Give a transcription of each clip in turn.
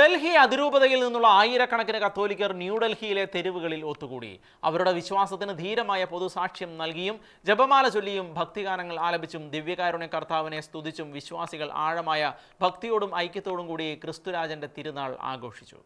ഡൽഹി അതിരൂപതയിൽ നിന്നുള്ള ആയിരക്കണക്കിന് കത്തോലിക്കർ ന്യൂഡൽഹിയിലെ തെരുവുകളിൽ ഒത്തുകൂടി. അവരുടെ വിശ്വാസത്തിന് ധീരമായ പൊതുസാക്ഷ്യം നൽകിയും ജപമാല ചൊല്ലിയും ഭക്തിഗാനങ്ങൾ ആലപിച്ചും ദിവ്യകാരുണ്യ കർത്താവിനെ സ്തുതിച്ചും വിശ്വാസികൾ ആഴമായ ഭക്തിയോടും ഐക്യത്തോടും കൂടി ക്രിസ്തുരാജന്റെ തിരുനാൾ ആഘോഷിച്ചു.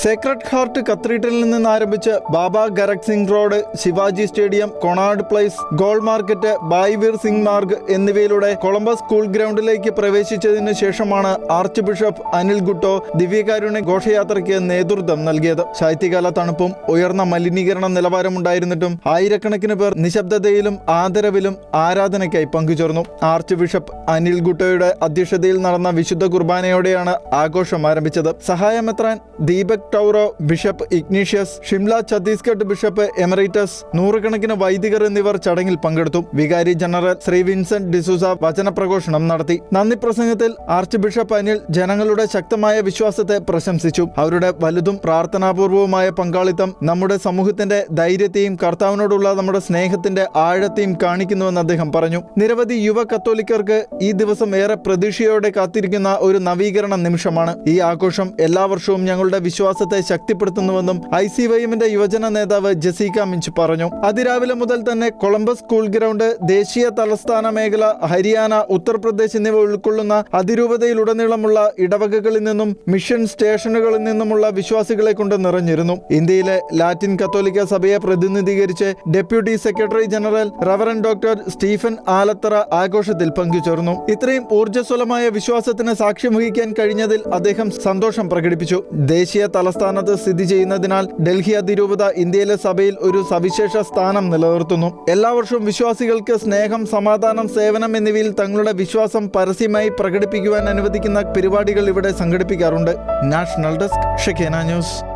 സേക്രഡ് ഹാർട്ട് കത്തീഡ്രലിൽ നിന്ന് ആരംഭിച്ച് Baba Kharak Singh road Shivaji stadium Connaught place Gol market Bhai Vir Singh Marg എന്നിവയിലൂടെ കൊളംബസ് സ്കൂൾ ഗ്രൗണ്ടിലേക്ക് പ്രവേശിച്ചതിന് ശേഷമാണ് ആർച്ച് ബിഷപ്പ് അനിൽ ഗുട്ടോ ദിവ്യകാരുണ്യ ഘോഷയാത്രയ്ക്ക് നേതൃത്വം നൽകിയത്. ശൈത്യകാല തണുപ്പും ഉയർന്ന മലിനീകരണ നിലവാരമുണ്ടായിരുന്നിട്ടും ആയിരക്കണക്കിന് പേർ നിശബ്ദതയിലും ആദരവിലും ആരാധനയ്ക്കായി പങ്കുചേർന്നു. ആർച്ച് ബിഷപ്പ് അനിൽ ഗുട്ടോയുടെ അധ്യക്ഷതയിൽ നടന്ന വിശുദ്ധ കുർബാനയോടെയാണ് ആഘോഷം ആരംഭിച്ചത്. സഹായമെത്രാൻ Deepak Tauro bishop Ignatius Shimla Chhattisgarh bishop emeritus നൂറുകണക്കിന് വൈദികർ എന്നിവർ ചടങ്ങിൽ പങ്കെടുത്തു. വികാരി ജനറൽ ശ്രീ വിൻസെന്റ് ഡിസൂസ വചനപ്രഘോഷണം നടത്തി. നന്ദി പ്രസംഗത്തിൽ ആർച്ച് ബിഷപ്പ് അനിൽ ജനങ്ങളുടെ ശക്തമായ വിശ്വാസത്തെ പ്രശംസിച്ചു. അവരുടെ വലുതും പ്രാർത്ഥനാപൂർവവുമായ പങ്കാളിത്തം നമ്മുടെ സമൂഹത്തിന്റെ ധൈര്യത്തെയും കർത്താവിനോടുള്ള നമ്മുടെ സ്നേഹത്തിന്റെ ആഴത്തെയും കാണിക്കുന്നുവെന്ന് അദ്ദേഹം പറഞ്ഞു. നിരവധി യുവ കത്തോലിക്കർക്ക് ഈ ദിവസം ഏറെ പ്രതീക്ഷയോടെ കാത്തിരിക്കുന്ന ഒരു നവീകരണ നിമിഷമാണ്. ഈ ആഘോഷം എല്ലാ വർഷവും ഞങ്ങളുടെ വിശ്വാസത്തെ ശക്തിപ്പെടുത്തുന്നുവെന്നും ഐ സി വൈഎമ്മിന്റെ യുവജന നേതാവ് ജസീക മിഞ്ച് പറഞ്ഞു. അതിരാവിലെ മുതൽ തന്നെ കൊളംബസ് സ്കൂൾ ഗ്രൗണ്ട് ദേശീയ തലസ്ഥാന മേഖല ഹരിയാന ഉത്തർപ്രദേശ് എന്നിവ ഉൾക്കൊള്ളുന്ന അതിരൂപതയിലുടനീളമുള്ള ഇടവകകളിൽ നിന്നും മിഷൻ സ്റ്റേഷനുകളിൽ നിന്നുമുള്ള വിശ്വാസികളെ കൊണ്ട് നിറഞ്ഞിരുന്നു. ഇന്ത്യയിലെ ലാറ്റിൻ കത്തോലിക്ക സഭയെ പ്രതിനിധീകരിച്ച് deputy secretary general reverend doctor Stephen Alathara ആഘോഷത്തിൽ പങ്കുചേർന്നു. ഇത്രയും ഊർജസ്വലമായ വിശ്വാസത്തിന് സാക്ഷ്യം വഹിക്കാൻ കഴിഞ്ഞതിൽ അദ്ദേഹം സന്തോഷം പ്രകടിപ്പിച്ചു. ദേശീയ തലസ്ഥാനത്ത് സ്ഥിതി ചെയ്യുന്നതിനാൽ ഡൽഹി അതിരൂപത ഇന്ത്യയിലെ സഭയിൽ ഒരു സവിശേഷ സ്ഥാനം നിലനിർത്തുന്നു. എല്ലാ വർഷവും വിശ്വാസികൾക്ക് സ്നേഹം സമാധാനം സേവനം എന്നിവയിൽ തങ്ങളുടെ വിശ്വാസം പരസ്യമായി പ്രകടിപ്പിക്കുവാൻ അനുവദിക്കുന്ന പരിപാടികൾ ഇവിടെ സംഘടിപ്പിക്കാറുണ്ട്. National desk Shekinah news.